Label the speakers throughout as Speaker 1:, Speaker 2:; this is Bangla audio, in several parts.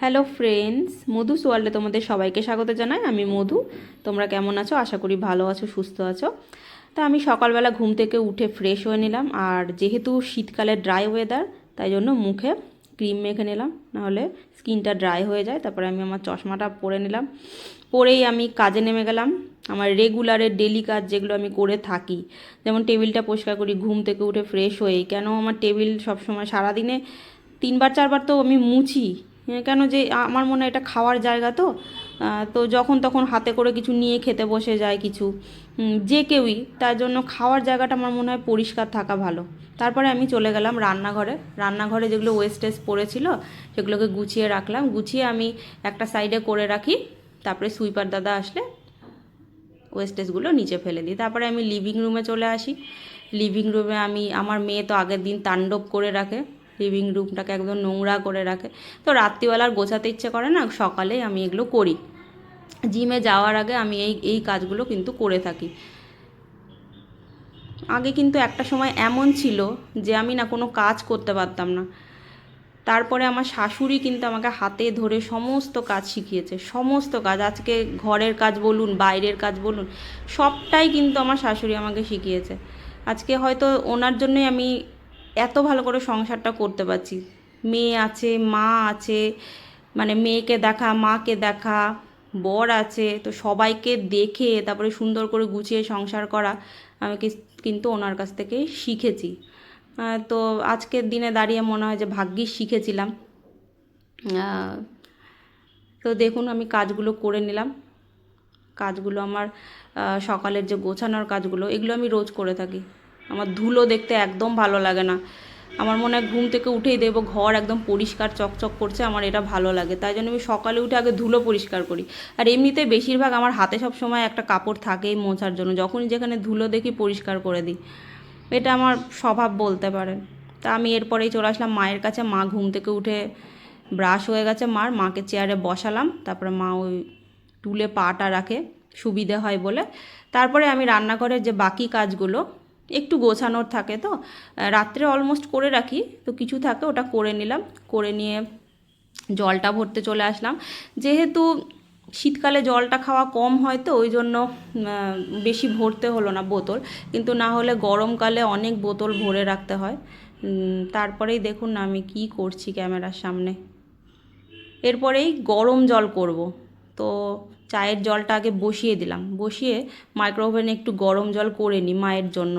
Speaker 1: হ্যালো ফ্রেন্ডস মধুস ওয়ার্ল্ডে তোমাদের সবাইকে স্বাগত জানাই। আমি মধু। তোমরা কেমন আছো? আশা করি ভালো আছো, সুস্থ আছো। তা আমি সকালবেলা ঘুম থেকে উঠে ফ্রেশ হয়ে নিলাম। আর যেহেতু শীতকালে ড্রাই ওয়েদার তাই জন্য মুখে ক্রিম মেখে নিলাম। নাহলে স্কিনটা ড্রাই হয়ে যায়। তারপরে আমি আমার চশমাটা পরে নিলাম। পরেই আমি কাজে নেমে গেলাম। আমার রেগুলারের ডেলি কাজ যেগুলো আমি করে থাকি। যেমন টেবিলটা পরিষ্কার করি, ঘুম থেকে উঠে ফ্রেশ হয়ে কেন আমার টেবিল সবসময় সারাদিনে তিনবার, চারবার তো আমি মুছি। কেন যে আমার মনে এটা খাওয়ার জায়গা তো। তো যখন তখন হাতে করে কিছু নিয়ে খেতে বসে যায় কিছু। যে কেউই, তার জন্য খাওয়ার জায়গাটা আমার মনে হয় পরিষ্কার থাকা ভালো। তারপরে আমি চলে গেলাম রান্নাঘরে। রান্নাঘরে যেগুলো ওয়েস্টেজ পড়েছিল, সেগুলোকে গুছিয়ে রাখলাম। গুছিয়ে আমি একটা সাইডে করে রাখি। তারপরে সুইপার দাদা আসলে ওয়েস্টেজগুলো নিচে ফেলে দিই। তারপরে আমি লিভিং রুমে চলে আসি। লিভিং রুমে আমি, আমার মেয়ে তো আগের দিন তাণ্ডব করে রাখে। লিভিং রুমটাকে একদম নোংরা করে রাখে। তো রাত্রিবেলার গোছাতে ইচ্ছে করে না, সকালে আমি এগুলো করি। জিমে যাওয়ার আগে আমি এই এই কাজগুলো কিন্তু করে থাকি। আগে কিন্তু একটা সময় এমন ছিল যে আমি না কোনো কাজ করতে পারতাম না। তারপরে আমার শাশুড়ি কিন্তু আমাকে হাতে ধরে সমস্ত কাজ শিখিয়েছে, সমস্ত কাজ। আজকে ঘরের কাজ বলুন, বাইরের কাজ বলুন, সবটাই কিন্তু আমার শাশুড়ি আমাকে শিখিয়েছে। আজকে হয়তো ওনার জন্যই আমি এত ভালো করে সংসারটা করতে পারছি। মেয়ে আছে, মা আছে মানে মেয়েকে দেখা, মাকে দেখা, বর আছে, তো সবাইকে দেখে, তারপরে সুন্দর করে গুছিয়ে সংসার করা, আমি কিন্তু ওনার কাছ থেকে শিখেছি। তো আজকের দিনে দাঁড়িয়ে মনে হয় যে ভাগ্যিস শিখেছিলাম। তো দেখুন আমি কাজগুলো করে নিলাম। কাজগুলো আমার সকালের যে গোছানোর কাজগুলো, এগুলো আমি রোজ করে থাকি। আমার ধুলো দেখতে একদম ভালো লাগে না। আমার মনে হয় ঘুম থেকে উঠেই দেবো ঘর একদম পরিষ্কার চকচক করছে, আমার এটা ভালো লাগে। তাই জন্য আমি সকালে উঠে আগে ধুলো পরিষ্কার করি। আর এমনিতে বেশিরভাগ আমার হাতে সব সময় একটা কাপড় থাকেই মোছার জন্য, যখনই যেখানে ধুলো দেখি পরিষ্কার করে দিই। এটা আমার স্বভাব বলতে পারেন। তা আমি এরপরেই চলে আসলাম মায়ের কাছে। মা ঘুম থেকে উঠে ব্রাশ হয়ে গেছে মার। মাকে চেয়ারে বসালাম। তারপরে মা ওই টুলে পাটা রাখে, সুবিধে হয় বলে। তারপরে আমি রান্নাঘরের যে বাকি কাজগুলো একটু গোছানোর থাকে তো রাত্রে অলমোস্ট করে রাখি, তো কিছু থাকে ওটা করে নিলাম, করে নিয়ে জলটা ভরতে চলে আসলাম। যেহেতু শীতকালে জলটা খাওয়া কম হয় তো, ওই জন্য বেশি ভরতে হলো না বোতল, কিন্তু না হলে গরমকালে অনেক বোতল ভরে রাখতে হয়। তারপরেই দেখুন না আমি কি করছি ক্যামেরার সামনে। এরপরেই গরম জল করব। তো চায়ের জলটা আগে বসিয়ে দিলাম। বসিয়ে মাইক্রোওভেনে একটু গরম জল করে নিই মায়ের জন্য।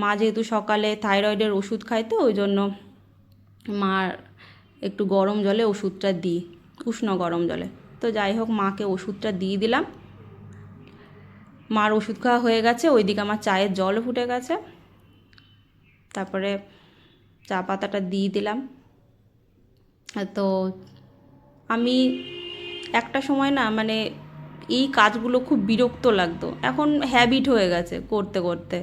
Speaker 1: মা যেহেতু সকালে থাইরয়েডের ওষুধ খায় তো ওই জন্য মার একটু গরম জলে ওষুধটা দিই, উষ্ণ গরম জলে। তো যাই হোক, মাকে ওষুধটা দিয়ে দিলাম। মার ওষুধ খাওয়া হয়ে গেছে, ওইদিকে আমার চায়ের জলও ফুটে গেছে। তারপরে চা পাতাটা দিয়ে দিলাম। তো আমি একটা সময় না মানে এই কাজগুলো খুব বিরক্ত লাগতো। এখন হ্যাবিট হয়ে গেছে করতে করতে।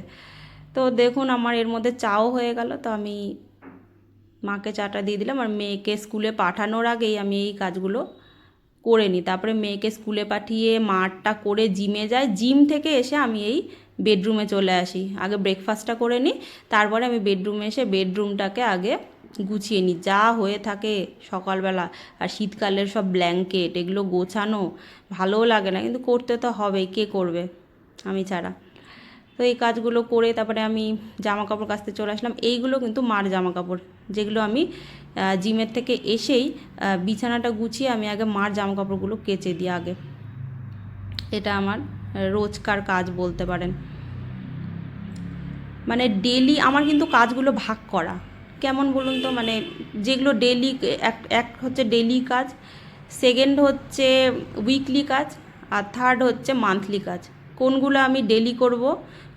Speaker 1: তো দেখুন আমার এর মধ্যে চাও হয়ে গেল, তো আমি মাকে চাটা দিয়ে দিলাম আর মেয়েকে স্কুলে পাঠানোর আগেই আমি এই কাজগুলো করে নিই। তারপরে মেয়েকে স্কুলে পাঠিয়ে মাঠটা করে জিমে যাই। জিম থেকে এসে আমি এই বেডরুমে চলে আসি। আগে ব্রেকফাস্টটা করে নিই, তারপরে আমি বেডরুমে এসে বেডরুমটাকে আগে গুছিয়ে নিই যা হয়ে থাকে সকালবেলা, আর শীতকালের সব ব্ল্যাঙ্কেট এগুলো গোছানো ভালোও লাগে না, কিন্তু করতে তো হবেই, কে করবে? আমি ছাড়া। তো এই কাজগুলো করে তারপরে আমি জামা কাপড় কাচতে চলে আসলাম। এইগুলো কিন্তু মার জামা কাপড় যেগুলো আমি জিমের থেকে এসেই বিছানাটা গুছিয়ে আমি আগে মার জামা কাপড়গুলো কেচে দিই আগে। এটা আমার রোজকার কাজ বলতে পারেন। মানে ডেলি আমার কিন্তু কাজগুলো ভাগ করা। কেমন বলুন তো? মানে যেগুলো ডেলি এক হচ্ছে ডেলি কাজ সেকেন্ড হচ্ছে উইকলি কাজ, আর থার্ড হচ্ছে মান্থলি কাজ। কোনগুলো আমি ডেলি করব,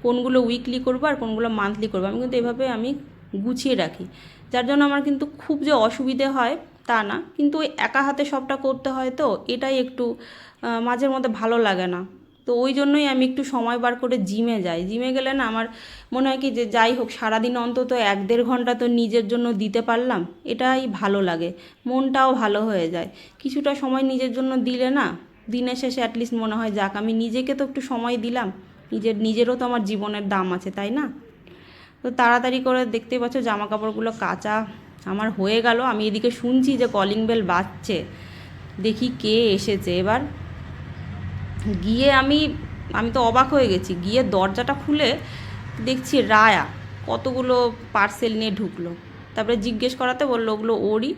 Speaker 1: কোনগুলো উইকলি করব, আর কোনগুলো মান্থলি করব? আমি কিন্তু এভাবে আমি গুছিয়ে রাখি। যার জন্য আমার কিন্তু খুব যে অসুবিধে হয় তা না। কিন্তু একা হাতে সবটা করতে হয় তো, এটাই একটু মাঝের মধ্যে ভালো লাগে না। তো ওই জন্যই আমি একটু সময় বার করে জিমে যাই। জিমে গেলে না আমার মনে হয় কি যে যাই হোক, সারাদিন অন্তত এক দেড় ঘণ্টা তো নিজের জন্য দিতে পারলাম, এটাই ভালো লাগে, মনটাও ভালো হয়ে যায়। কিছুটা সময় নিজের জন্য দিলে না, দিনের শেষে অ্যাটলিস্ট মনে হয় যাক, আমি নিজেকে তো একটু সময় দিলাম, নিজের, নিজেরও তো আমার জীবনের দাম আছে, তাই না? তো তাড়াতাড়ি করে দেখতেই পাচ্ছ জামা কাপড়গুলো কাচা আমার হয়ে গেল। আমি এদিকে শুনছি যে কলিং বেল বাজছে, দেখি কে এসেছে। এবার গিয়ে আমি আমি তো অবাক হয়ে গেছি। গিয়ে দরজাটা খুলে দেখছি রায়া কতগুলো পার্সেল নিয়ে ঢুকলো। তারপরে জিজ্ঞেস করাতে বলল, ওগুলো ওরই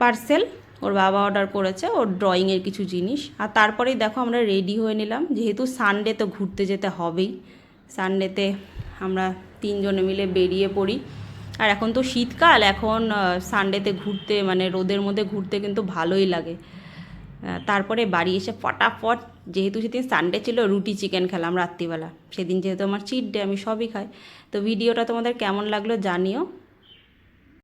Speaker 1: পার্সেল ওর বাবা অর্ডার করেছে, ওর ড্রয়িংয়ের কিছু জিনিস। আর তারপরেই দেখো আমরা রেডি হয়ে নিলাম। যেহেতু সানডে তো ঘুরতে যেতে হবেই। সানডেতে আমরা তিনজনে মিলে বেরিয়ে পড়ি। আর এখন তো শীতকাল, এখন সানডেতে ঘুরতে মানে রোদের মধ্যে ঘুরতে কিন্তু ভালোই লাগে। তারপরে বাড়ি এসে ফটাফট, যেহেতু সেদিন সানডে ছিল, রুটি চিকেন খেলাম রাত্রিবেলা। সেদিন যেহেতু আমার চিট ডে আমি সবই খাই। তো ভিডিওটা তোমাদের কেমন লাগল জানিও।